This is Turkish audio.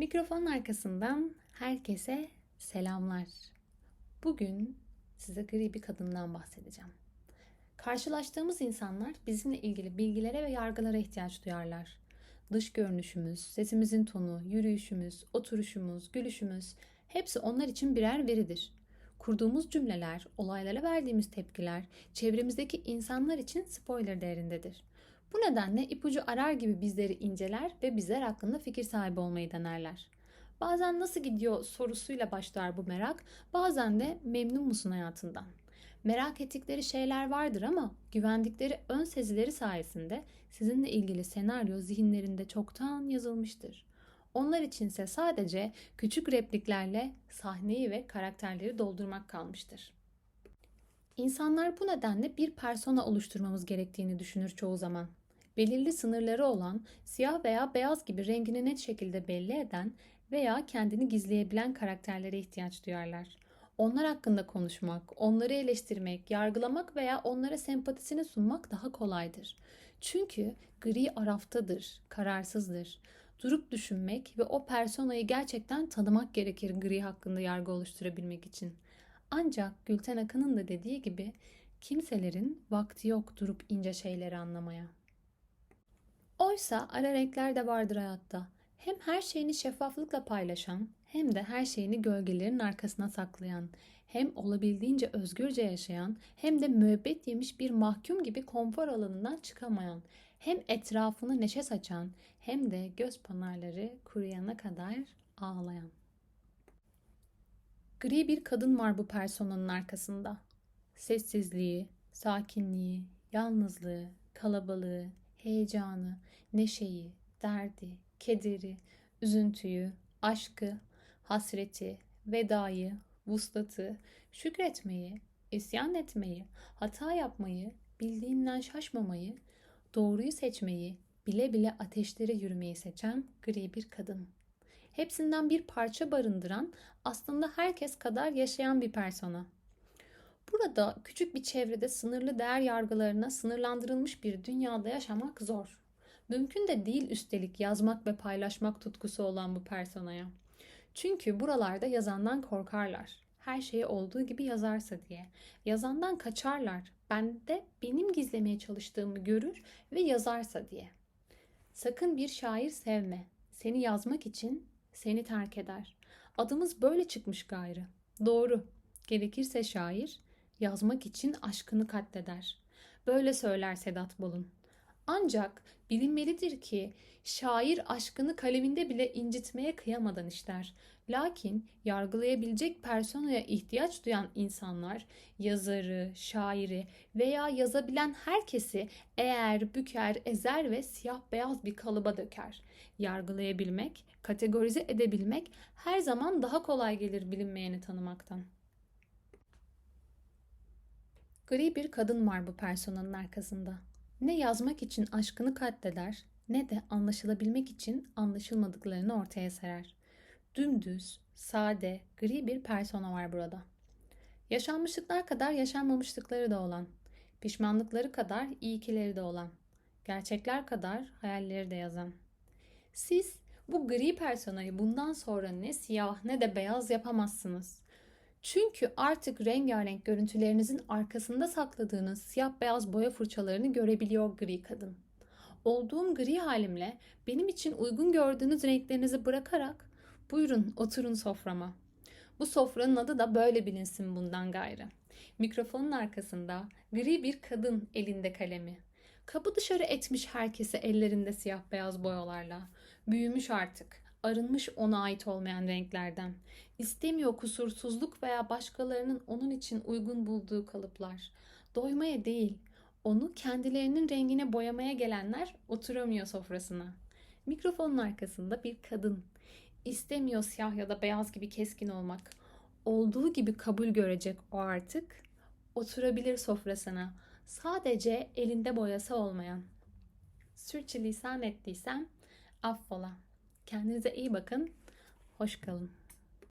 Mikrofonun arkasından herkese selamlar. Bugün size gri bir kadından bahsedeceğim. Karşılaştığımız insanlar bizimle ilgili bilgilere ve yargılara ihtiyaç duyarlar. Dış görünüşümüz, sesimizin tonu, yürüyüşümüz, oturuşumuz, gülüşümüz hepsi onlar için birer veridir. Kurduğumuz cümleler, olaylara verdiğimiz tepkiler çevremizdeki insanlar için spoiler değerindedir. Bu nedenle ipucu arar gibi bizleri inceler ve bizler hakkında fikir sahibi olmayı denerler. Bazen nasıl gidiyor sorusuyla başlar bu merak, bazen de memnun musun hayatından? Merak ettikleri şeyler vardır ama güvendikleri ön sezileri sayesinde sizinle ilgili senaryo zihinlerinde çoktan yazılmıştır. Onlar içinse sadece küçük repliklerle sahneyi ve karakterleri doldurmak kalmıştır. İnsanlar bu nedenle bir persona oluşturmamız gerektiğini düşünür çoğu zaman. Belirli sınırları olan, siyah veya beyaz gibi rengini net şekilde belli eden veya kendini gizleyebilen karakterlere ihtiyaç duyarlar. Onlar hakkında konuşmak, onları eleştirmek, yargılamak veya onlara sempatisini sunmak daha kolaydır. Çünkü gri araftadır, kararsızdır. Durup düşünmek ve o personayı gerçekten tanımak gerekir gri hakkında yargı oluşturabilmek için. Ancak Gülten Akın'ın da dediği gibi kimselerin vakti yok durup ince şeyleri anlamaya. Oysa ara renkler de vardır hayatta. Hem her şeyini şeffaflıkla paylaşan hem de her şeyini gölgelerin arkasına saklayan, hem olabildiğince özgürce yaşayan hem de müebbet yemiş bir mahkum gibi konfor alanından çıkamayan, hem etrafını neşe saçan hem de göz pınarları kuruyana kadar ağlayan. Gri bir kadın var bu personanın arkasında. Sessizliği, sakinliği, yalnızlığı, kalabalığı, heyecanı, neşeyi, derdi, kederi, üzüntüyü, aşkı, hasreti, vedayı, vuslatı, şükretmeyi, isyan etmeyi, hata yapmayı, bildiğinden şaşmamayı, doğruyu seçmeyi, bile bile ateşlere yürümeyi seçen gri bir kadın. Hepsinden bir parça barındıran, aslında herkes kadar yaşayan bir persona. Burada küçük bir çevrede sınırlı değer yargılarına sınırlandırılmış bir dünyada yaşamak zor. Mümkün de değil üstelik yazmak ve paylaşmak tutkusu olan bu personaya. Çünkü buralarda yazandan korkarlar. Her şeyi olduğu gibi yazarsa diye. Yazandan kaçarlar. Ben de benim gizlemeye çalıştığımı görür ve yazarsa diye. Sakın bir şair sevme. Seni yazmak için seni terk eder. Adımız böyle çıkmış gayrı. Doğru. Gerekirse şair yazmak için aşkını katleder. Böyle söyler Sedat Bolun. Ancak bilinmelidir ki şair aşkını kaleminde bile incitmeye kıyamadan işler. Lakin yargılayabilecek personaya ihtiyaç duyan insanlar yazarı, şairi veya yazabilen herkesi eğer, büker, ezer ve siyah beyaz bir kalıba döker. Yargılayabilmek, kategorize edebilmek her zaman daha kolay gelir bilinmeyeni tanımaktan. Gri bir kadın var bu personanın arkasında. Ne yazmak için aşkını katleder ne de anlaşılabilmek için anlaşılmadıklarını ortaya serer. Dümdüz, sade, gri bir persona var burada. Yaşanmışlıklar kadar yaşanmamışlıkları da olan, pişmanlıkları kadar iyikileri de olan, gerçekler kadar hayalleri de yazan. Siz bu gri personayı bundan sonra ne siyah ne de beyaz yapamazsınız. Çünkü artık rengarenk görüntülerinizin arkasında sakladığınız siyah beyaz boya fırçalarını görebiliyor gri kadın. Olduğum gri halimle benim için uygun gördüğünüz renklerinizi bırakarak buyurun oturun soframa. Bu sofranın adı da böyle bilinsin bundan gayrı. Mikrofonun arkasında gri bir kadın elinde kalemi. Kapı dışarı etmiş herkesi ellerinde siyah beyaz boyalarla. Büyümüş artık arınmış ona ait olmayan renklerden. İstemiyor kusursuzluk veya başkalarının onun için uygun bulduğu kalıplar. Doymaya değil, onu kendilerinin rengine boyamaya gelenler oturamıyor sofrasına. Mikrofonun arkasında bir kadın. İstemiyor siyah ya da beyaz gibi keskin olmak. Olduğu gibi kabul görecek o artık. Oturabilir sofrasına. Sadece elinde boyası olmayan. Sürçülisan ettiysem affola. Kendinize iyi bakın. Hoş kalın.